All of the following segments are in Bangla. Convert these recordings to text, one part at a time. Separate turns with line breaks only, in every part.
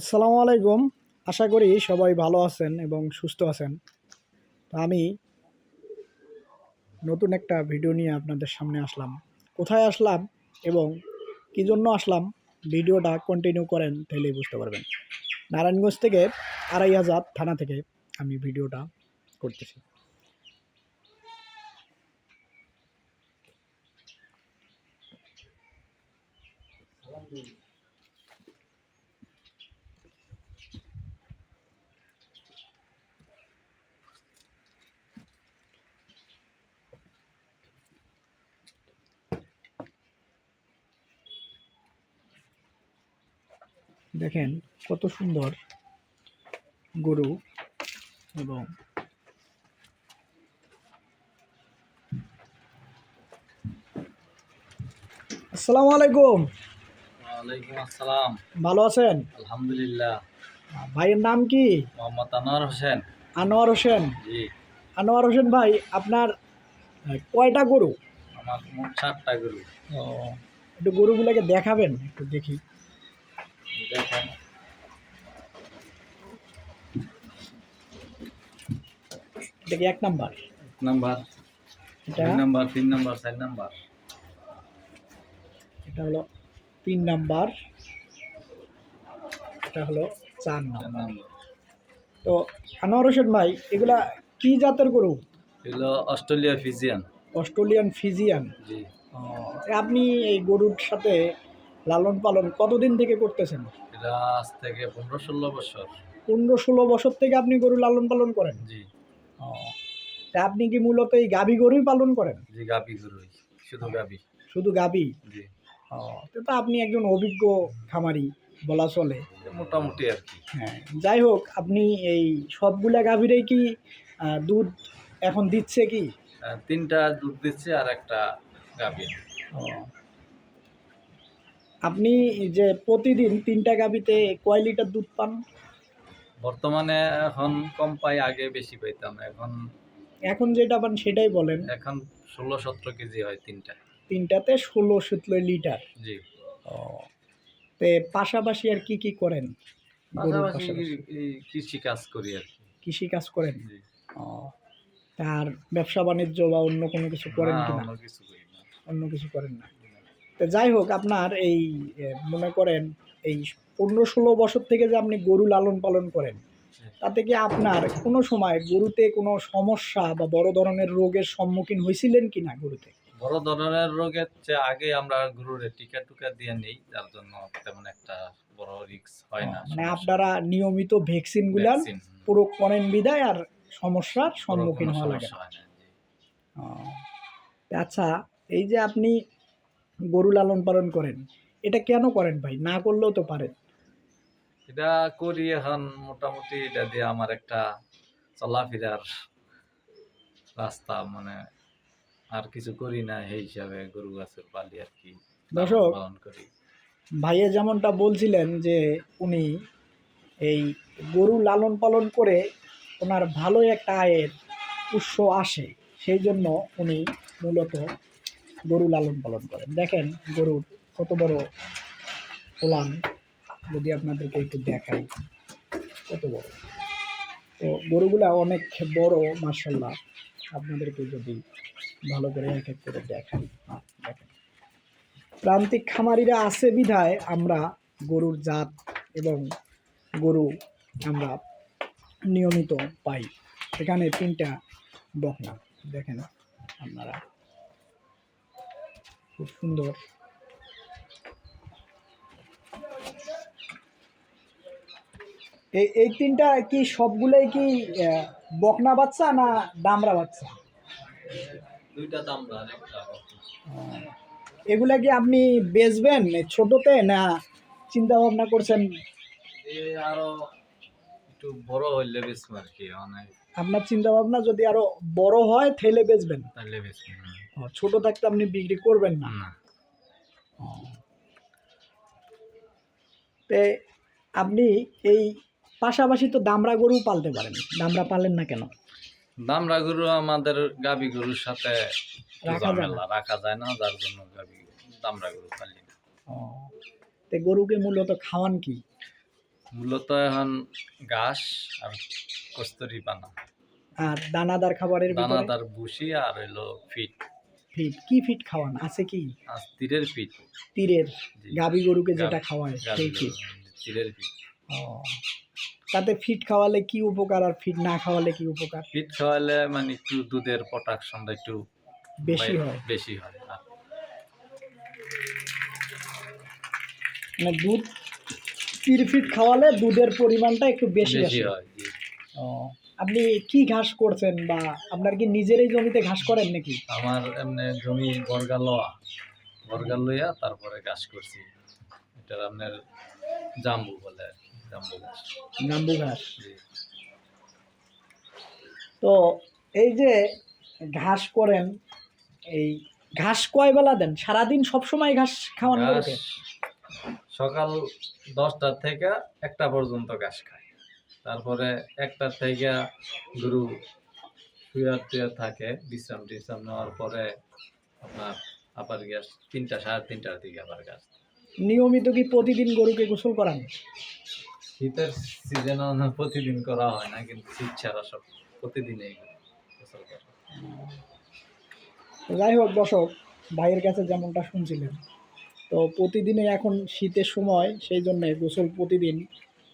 আসসালামু আলাইকুম। আশা করি সবাই ভালো আছেন এবং সুস্থ আছেন। আমি নতুন একটা ভিডিও নিয়ে আপনাদের সামনে আসলাম। কোথায় আসলাম এবং কী জন্য আসলাম ভিডিওটা কন্টিনিউ করেন তাহলেই বুঝতে পারবেন। নারায়ণগঞ্জ থেকে আড়াই হাজার থানা থেকে আমি ভিডিওটা করতেছি। দেখেন কত সুন্দর গরু এবং আসসালামু আলাইকুম।
ওয়ালাইকুম আসসালাম।
ভালো আছেন?
আলহামদুলিল্লাহ।
ভাইয়ের নাম কি?
মোহাম্মদ আনোয়ার হোসেন।
আনোয়ার হোসেন।
জি।
আনোয়ার হোসেন ভাই আপনার কয়টা গরু?
আমার মোট চারটা গরু।
ও একটু গরুগুলোকে দেখাবেন একটু দেখি। এটা কি এক নাম্বার?
নাম্বার।
এটা?
নাম্বার তিন নাম্বার চার নাম্বার।
এটা হলো তিন নাম্বার। এটা হলো চার
চার
নাম্বার।
নাম্বার
তো আনোয়ার হোসেন ভাই এগুলা কি জাতের গরু?
এগুলো অস্ট্রেলিয়া ফিজিয়ান।
Australian Friesian.
জি।
আপনি এই গরুর সাথে লালন পালন কতদিন থেকে করতেছেন?
আজ থেকে পনেরো ষোলো বছর।
পনেরো ষোলো বছর থেকে আপনি গরু লালন পালন করেন?
জি।
তা আপনি কি মূলত এই গাভী গরুই পালন করেন?
জি গাবি গরুই। শুধু গাবি
শুধু গাভী?
জি।
তো তো আপনি একজন অভিজ্ঞ খামারি বলা চলে।
মোটামুটি আর কি।
হ্যাঁ যাই হোক আপনি এই সবগুলা গাভীরেই কি দুধ এখন দিচ্ছে কি?
তিনটা দুধ দিচ্ছে আর একটা গাবি
আপনি যে প্রতিদিন তিনটা গাভীতে কয় লিটার দুধ পান?
বর্তমানে এখন কম পাই আগে বেশি পাইতাম। এখন
এখন যেটা পান সেটাই বলেন।
এখন ষোলো সতেরো কেজি হয় তিনটা।
তিনটাতে ষোলো সতেরো লিটার?
জি।
তে পাশাপাশি আর কি কি করেন?
পাশাপাশি কৃষি কাজ করি আর কি।
কৃষি কাজ করেন। ও, তার ব্যবসা বাণিজ্য বা অন্য কোনো কিছু করেন কিনা
কিছু
অন্য কিছু করেন না। তো যাই হোক আপনার এই মনে করেন এই পনেরো ষোলো বছর থেকে যে আপনি গরু লালন পালন করেন তাতে কি আপনার কোনো সময় গরুতে কোনো সমস্যা বা বড় ধরনের রোগের সম্মুখীন হয়েছিলেন কিনা গরুতে?
বড় ধরনের রোগের চেয়ে আগে আমরা গরুরে টিকা টুকা দিয়ে নেই যার জন্য তেমন একটা বড় রিস্ক হয় না।
মানে আপনারা নিয়মিত ভ্যাকসিন গুলান
হুম,
প্রয়োগ করেন বিদায় আর সমস্যার সম্মুখীন হওয়া লাগে না, আচ্ছা এই যে আপনি গরু লালন পালন করেন। এটা কেন করেন ভাই? না করলেও তো পারেন।
এটা করি এখন মোটামুটি এটা দিয়ে আমার একটা চলাফেরার রাস্তা মানে আর কিছু করি না সেই হিসাবে গরু গাছের পালি আর কি
দর্শক,
পালন করি।
ভাইয়ে যেমনটা বলছিলেন যে উনি এই গরু লালন পালন করে ওনার ভালোই একটা আয়ের উৎস আসে সেই জন্য উনি মূলত গরু লালন পালন করেন। দেখেন গরুর কত বড় ওলান যদি আপনাদেরকে একটু দেখাই, কত বড়। তো গরুগুলা অনেক বড় মার্শাল্লাহ আপনাদেরকে যদি ভালো করে এক এক করে দেখাই, দেখেন। প্রান্তিক খামারিরা আছে বিধায় আমরা গরুর জাত এবং গরু আমরা নিয়মিত পাই। এখানে তিনটা বকনা, দেখেন আপনারা। খুব সুন্দর। এই এই তিনটা কি সবগুলোই কি বকনা বাচ্চা না দামরা বাচ্চা?
দুইটা দাম আর একটা
এগুলা কি আপনি বেচবেন ছোটতে না চিন্তা ভাবনা করছেন
আরও একটু বড় হইলে বেশ আর কি অনেক।
আপনার চিন্তা ভাবনা যদি আরও বড় হয় ঠেলে বেচবেন।
তাহলে
ও, ছোট থাকতে আপনি বিক্রি করবেন না? তে আপনি এই পাশাপাশি তো দামরা গরু পালতে পারেন। দামরা পালেন না কেন?
দামরা গরু আমাদের গাবি গরুর সাথে
রাখা যায় না।
যার জন্য গাবি দামরা গরু পালি না।
তে গরুকে মূলত খাওয়ান কি?
মূলত এখন ঘাস আর কস্তুরি পানা
আর দানাদার খাবারের
দানাদার ভুসি আর হইল ফিট।
ফিট? কি ফিট খাওয়ান? আছে কি?
তীরের ফিট।
তীরের। গাবি গরুকে যেটা খাওয়ায় সেই ফিট।
তীরের ফিট।
ও। তাতে ফিট খাওয়ালে কি উপকার আর ফিট না খাওয়ালে কি উপকার?
ফিট খাওয়ালে মানে একটু দুধের প্রোডাকশনটা একটু
বেশি হয়?
বেশি হয়
মানে দুধ তির ফিট খাওয়ালে দুধের পরিমাণটা একটু বেশি
বেশি হয়
ও। আপনি কি ঘাস করছেন বা আপনার কি নিজেরই জমিতে ঘাস করেন নাকি?
আমার এমনি জমি বর্গা লওয়া বর্গা লইয়া তারপরে ঘাস করছি। এটার আপনার জাম্বু বলে আর কি, জাম্বু গাছ
গাম্বু ঘাস। তো এই যে ঘাস করেন এই ঘাস কয় বেলা দেন? সারাদিন সব সময় ঘাস খাওয়ান
ঘাস সকাল দশটা থেকে একটা পর্যন্ত ঘাস খায়। তারপরে একটা থেকে গরু শুয়ে টুয়ে থাকে বিশ্রাম টিশ্রাম নেওয়ার পরে আপনার আবার গ্যাস তিনটা সাড়ে তিনটার দিকে আবার গাছ
নিয়মিত কি প্রতিদিন গরুকে গোসল করান?
শীতের সিজনে প্রতিদিন করা হয় না কিন্তু শীত ছাড়া সব প্রতিদিনই গোসল করা।
যাই হোক দর্শক ভাইয়ের কাছে যেমনটা শুনছিলেন তো প্রতিদিনে এখন শীতের সময় সেই জন্য গোসল প্রতিদিন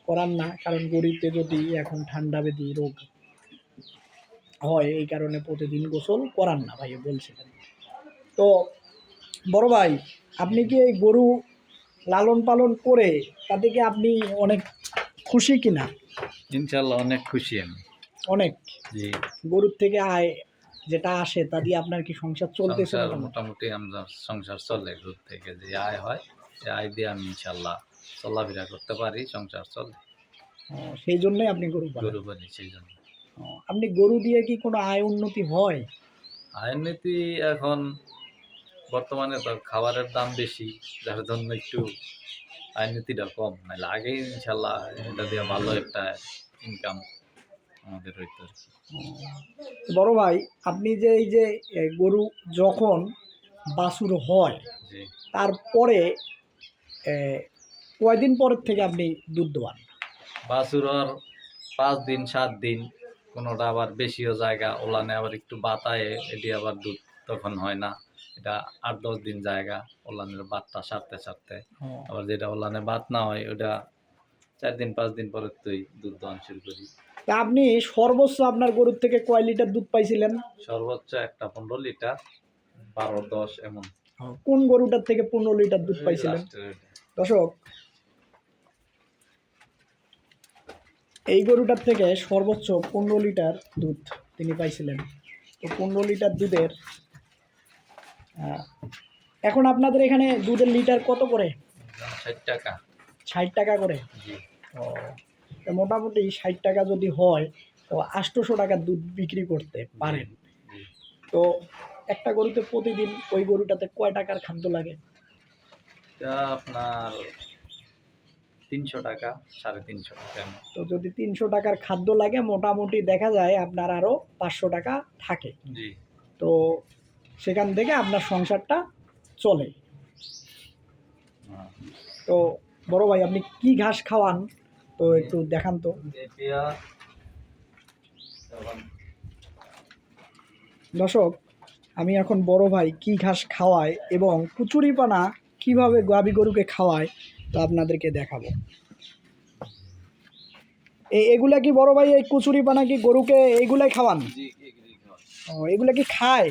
করান না কারণ গরিবতে যদি এখন ঠান্ডা বেদি রোগ হয় এই কারণে প্রতিদিন গোসল করান না ভাই বলছিলেন তো বড় ভাই আপনি কি এই গরু লালন পালন করে তাতে কি আপনি অনেক খুশি কিনা?
ইনশাল্লাহ অনেক খুশি আমি।
অনেক?
জি।
গরুর থেকে আয় যেটা আসে তা দিয়ে আপনার কি সংসার চলতেছে
সংসার
মোটামুটি?
আমার সংসার চলে দূর থেকে যে আয় হয় সে আয় দিয়ে আমি ইনশাল্লাহ চলাফেরা করতে পারি সংসার চলে।
সেই জন্যই আপনি গরু পালেন?
গরু বলি সেই জন্য
আপনি গরু দিয়ে কি কোনো আয় উন্নতি হয়?
আয়ের নীতি এখন বর্তমানে তো খাবারের দাম বেশি যার জন্য একটু আয়ের নীতিটা কম। নাহলে আগে ইনশাল্লাহ এটা দিয়ে ভালো একটা ইনকাম আমাদের হইতো
বড় ভাই আপনি যে এই যে গরু যখন বাছুর হয় তারপরে কয়দিন পরের থেকে আপনি দুধ দোয়ান?
বাছুরর পাঁচ দিন সাত দিন কোনোটা আবার বেশিও জায়গা ওলানে আবার একটু বাতায়ে এটি আবার দুধ তখন হয় না। এটা আট দশ দিন জায়গা ওলানের বাতটা সারতে সারতে। আবার যেটা ওলানে বাত না হয় ওটা চার দিন পাঁচ দিন পরে তুই দুধ দহন শুরু করি।
তা আপনি সর্বোচ্চ আপনার গরুর থেকে কয় লিটার দুধ পাইছিলেন?
সর্বোচ্চ একটা পনেরো লিটার বারো দশ এমন।
কোন গরুটার থেকে পনেরো লিটার দুধ পাইছিলেন? দর্শক এই গরুটার থেকে সর্বোচ্চ পনেরো লিটার দুধ তিনি পাইছিলেন। তো পনেরো লিটার দুধের এখন আপনাদের এখানে দুধের লিটার কত করে?
ষাট টাকা।
ষাট টাকা করে? ও মোটামুটি ষাট টাকা যদি হয় তো আটশোশো টাকার দুধ বিক্রি করতে পারেন। তো একটা গরুতে প্রতিদিন ওই গরুটাতে কয় টাকার খাদ্য লাগে?
আপনার তিনশো টাকা সাড়ে তিনশো টাকা
তো যদি তিনশো টাকার খাদ্য লাগে মোটামুটি দেখা যায় আপনার আরও পাঁচশো টাকা থাকে।
জি।
তো সেখান থেকে আপনার সংসারটা চলে। তো বড় ভাই আপনি কি ঘাস খাওয়ান? তো একটু দেখান তো। দর্শক আমি এখন বড় ভাই কি ঘাস খাওয়ায় এবং কুচুরিপানা কীভাবে গাবি গরুকে খাওয়ায় তো আপনাদেরকে দেখাবো। এগুলা কি বড় ভাই এই কুচুরিপানা কি গরুকে এইগুলাই খাওয়ান? ও এগুলা কি খায়?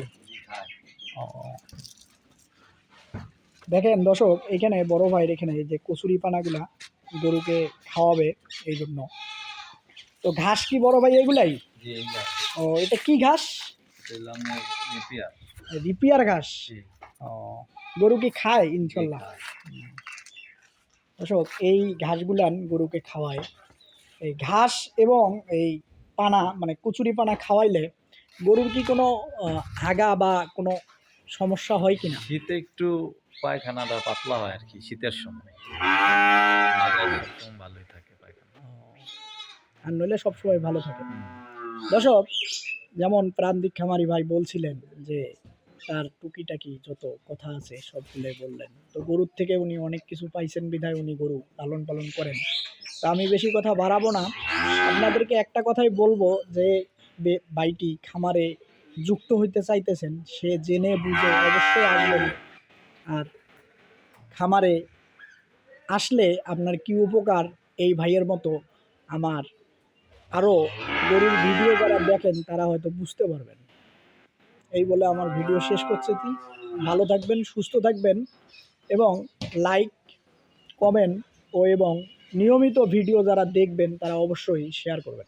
দেখেন দর্শক এখানে বড় ভাইয়ের এখানে এই যে কচুরি পানাগুলা গরুকে খাওয়াবে এই জন্য। তো ঘাস কি বড় ভাই এগুলাই? ও এটা কি ঘাস? রিপিয়ার ঘাস? ও গরু কি খায় ইনশাল্লাহ? দর্শক এই ঘাসগুলান গরুকে খাওয়ায়। এই ঘাস এবং এই পানা মানে কচুরি পানা খাওয়াইলে গরুর কি কোনো আহ, হাগা বা কোনো সমস্যা হয় কিনা?
শীতে একটু পায়খানাটা পাতলা হয় আর কি শীতের সময়। ভালোই থাকে পায়খানা।
আর নইলে সবসময় ভালো থাকে। দর্শক যেমন প্রান্তিক খামারি ভাই বলছিলেন যে তার টুকিটাকি যত কথা আছে সবগুলোই বললেন। তো গরুর থেকে উনি অনেক কিছু পাইছেন বিধায় উনি গরু লালন পালন করেন। তো আমি বেশি কথা বাড়াবো না। আপনাদেরকে একটা কথাই বলব যে বাইটি খামারে যুক্ত হইতে চাইতেছেন, সে জেনে বুঝে অবশ্যই আসবেন। আর খামারে আসলে আপনার কি উপকার, এই ভাইয়ের মতো আমার আরও গরুর ভিডিও যারা দেখেন, তারা হয়তো বুঝতে পারবেন। এই বলে আমার ভিডিও শেষ করছে। কি ভালো থাকবেন, সুস্থ থাকবেন এবং লাইক কমেন্ট ও এবং নিয়মিত ভিডিও যারা দেখবেন, তারা অবশ্যই শেয়ার করবেন।